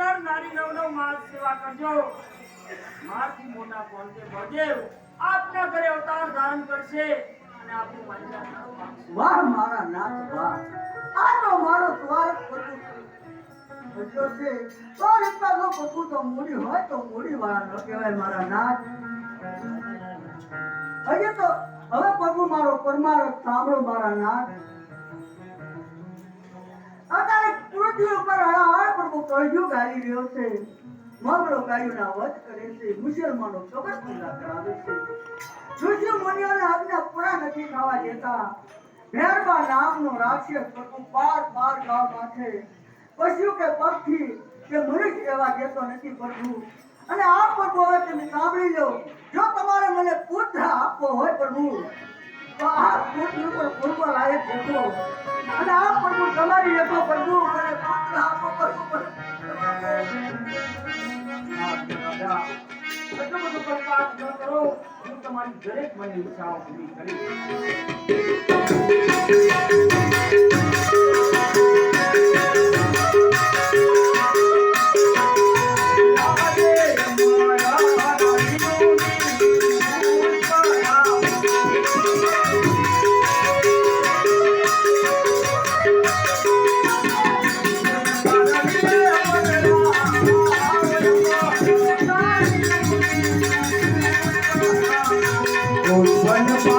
મારી નવ નવ માસ સેવા કરજો. માથી મોટા પહોંચે ભજેવ આપના ઘરે અવતાર ધારણ કરશે અને આપનું વાંચા વાહ, મારા નાથ, વાહ. આ તો મારો સ્વાર મૂડી વાળા ન મારા નાથ. હજી તો હવે પ્રભુ મારો પરમારથ સાંભળો, મારા નાથ. પૃથ્વી ઉપર હળાહળ પ્રભુ કળજુગ આવી રહ્યો છે. મગરો ગાયોના વધ કરે છે. મુસલમાનો કબર પૂજા કરાવે છે. ઋષિ મુનિઓને આજ્ઞા પૂરા નથી થવા દેતા. ભેરબા નામનો રાક્ષસ પ્રભુ બાર બાર ગામ માથે. પશુ કે પક્ષી કે મનુષ્ય એવા દેતો નથી પ્રભુ. અને આ પ્રભુ હવે તમે સાંભળી લો. જો તમારે મને પુત્ર આપવો હોય પ્રભુ, તો આ પુત્ર પર પૂર્વ લાયક અને તમારી દેખો પ્રભુ મને બધું પ્રતાપ ન કરો, હું તમારી દરેક મને ઈચ્છાઓ પૂરી કરીશ